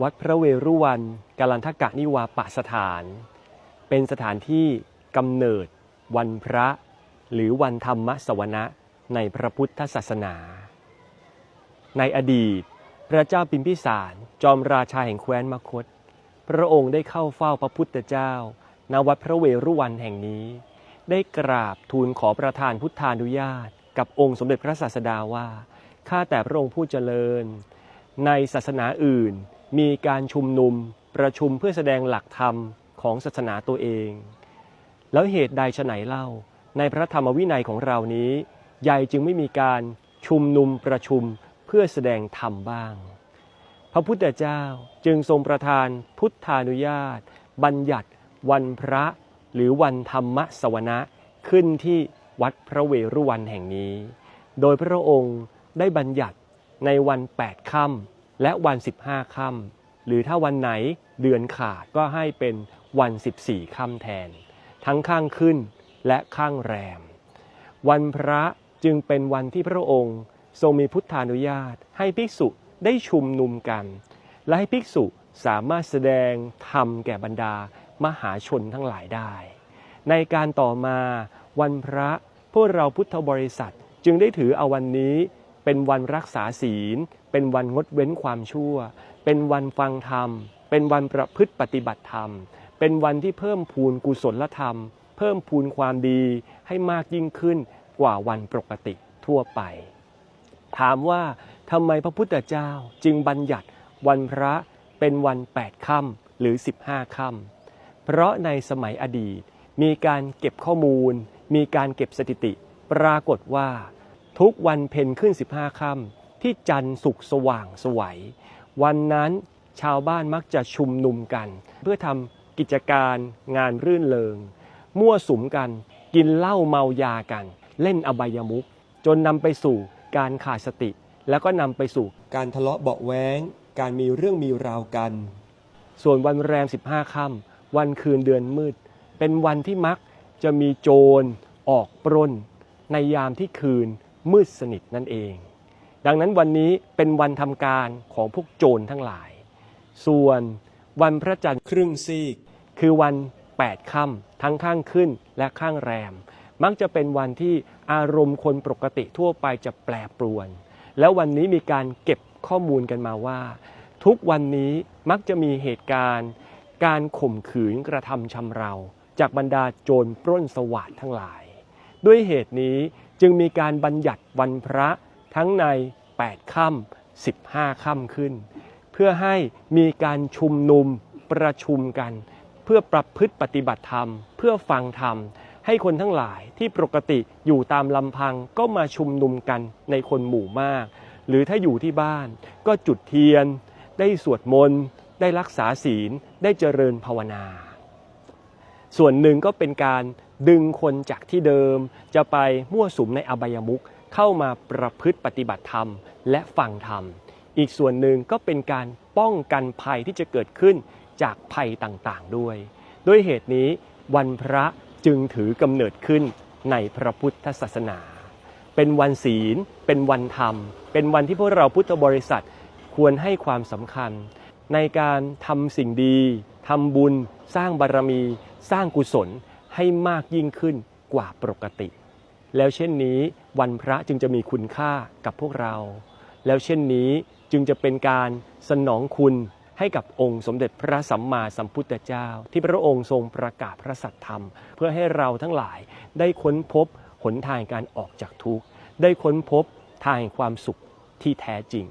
วัดพระเวรุวันกาลันทกะนิวาปสถาน เป็นสถานที่กำเนิด วันพระ หรือวันธรรมสวนะในพระพุทธศาสนา ในอดีต พระเจ้าปิมพิสารจอมราชาแห่งแคว้นมคต พระองค์ได้เข้าเฝ้าพระพุทธเจ้าณวัดพระเวรุวันแห่งนี้ ได้กราบทูลขอประทานพุทธานุญาต กับองค์สมเด็จพระศาสดาว่าข้าแต่พระองค์ผู้เจริญ ในศาสนาอื่น มีการชุมนุมประชุมเพื่อแสดงหลักธรรมของศาสนาตัวเอง แล้วเหตุใดฉะไหนเล่า ในพระธรรมวินัยของเรานี้ ใหญ่จึงไม่มีการชุมนุมประชุมเพื่อแสดงธรรมบ้าง พระพุทธเจ้าจึงทรงประทานพุทธานุญาต บัญญัติ วันพระหรือวันธรรมสวนะขึ้นที่วัดพระเวรุวันแห่งนี้ โดยพระองค์ได้บัญญัติในวัน8ค่ำ และวัน 15ค่ำหรือถ้าวันไหนเดือนขาดก็ให้เป็นวัน 14ค่ำแทน ทั้งข้างขึ้นและข้างแรม วันพระจึงเป็นวันที่พระองค์ทรงมีพุทธานุญาต ให้ภิกษุได้ชุมนุมกัน และให้ภิกษุสามารถแสดงธรรมแก่บรรดามหาชนทั้งหลายได้ ในการต่อมาวันพระพวกเราพุทธบริษัทจึงได้ถือเอาวันนี้ เป็นวันรักษาศีล เป็นวันงดเว้นความชั่ว เป็นวันฟังธรรม เป็นวันประพฤติปฏิบัติธรรม เป็นวันที่เพิ่มพูนกุศลธรรม เพิ่มพูนความดีให้มากยิ่งขึ้นกว่าวันปกติทั่วไป ถามว่าทำไมพระพุทธเจ้าจึงบัญญัติวันพระเป็นวัน 8ค่ำหรือ 15ค่ำเพราะในสมัยอดีตมีการเก็บข้อมูล มีการเก็บสถิติ ปรากฏว่า ทุกวันเพ็ญขึ้น 15ค่ำที่จันทร์สุกสว่างสวัย วันนั้นชาวบ้านมักจะชุมนุมกัน เพื่อทำกิจการงานรื่นเริง มั่วสุมกัน กินเหล้าเมายากัน เล่นอบายมุขจนนำไปสู่การขาดสติ แล้วก็นำไปสู่การทะเลาะเบาแว้งการมีเรื่องมีราวกัน ส่วนวันแรม 15ค่ำวันคืนเดือนมืด เป็นวันที่มักจะมีโจรออกปล้น ในยามที่คืน มืดสนิทนั่นเอง ดังนั้นวันนี้เป็นวันทำการของพวกโจรทั้งหลาย ส่วนวันพระจันทร์ครึ่งซีก คือวัน8ค่ำทั้งข้างขึ้นและข้างแรม มักจะเป็นวันที่อารมณ์คนปกติทั่วไปจะแปรปรวน แล้ววันนี้มีการเก็บข้อมูลกันมาว่า ทุกวันนี้มักจะมีเหตุการณ์ การข่มขืนกระทำชำเรา จากบรรดาโจรปล้นสวัสดทั้งหลาย ด้วยเหตุนี้จึงมีการบัญญัติวันพระทั้งใน 8 ค่ำ15 ค่ำขึ้น เพื่อให้มีการชุมนุมประชุมกัน เพื่อประพฤติปฏิบัติธรรม เพื่อฟังธรรม ให้คนทั้งหลายที่ปกติอยู่ตามลำพังก็มาชุมนุมกันในคนหมู่มาก หรือถ้าอยู่ที่บ้านก็จุดเทียน ได้สวดมนต์ ได้รักษาศีล ได้เจริญภาวนา ส่วนหนึ่งก็เป็นการ ดึงคนจากที่เดิม จะไปมั่วสุมในอบายมุขเข้ามาประพฤติปฏิบัติธรรม และฟังธรรม อีกส่วนหนึ่งก็เป็นการป้องกันภัยที่จะเกิดขึ้นจากภัยต่างๆด้วย ด้วยเหตุนี้วันพระจึงถือกำเนิดขึ้นในพระพุทธศาสนา เป็นวันศีล เป็นวันธรรม เป็นวันที่พวกเราพุทธบริษัทควรให้ความสำคัญ ในการทำสิ่งดีทำบุญ สร้างบารมี สร้างกุศล ให้มากยิ่งขึ้นกว่าปกติ แล้วเช่นนี้วันพระจึงจะมีคุณค่ากับพวกเรา แล้วเช่นนี้จึงจะเป็นการสนองคุณให้กับองค์สมเด็จพระสัมมาสัมพุทธเจ้า ที่พระองค์ทรงประกาศพระสัทธรรม เพื่อให้เราทั้งหลายได้ค้นพบหนทางการออกจากทุกข์ ได้ค้นพบทางแห่งความสุขที่แท้จริง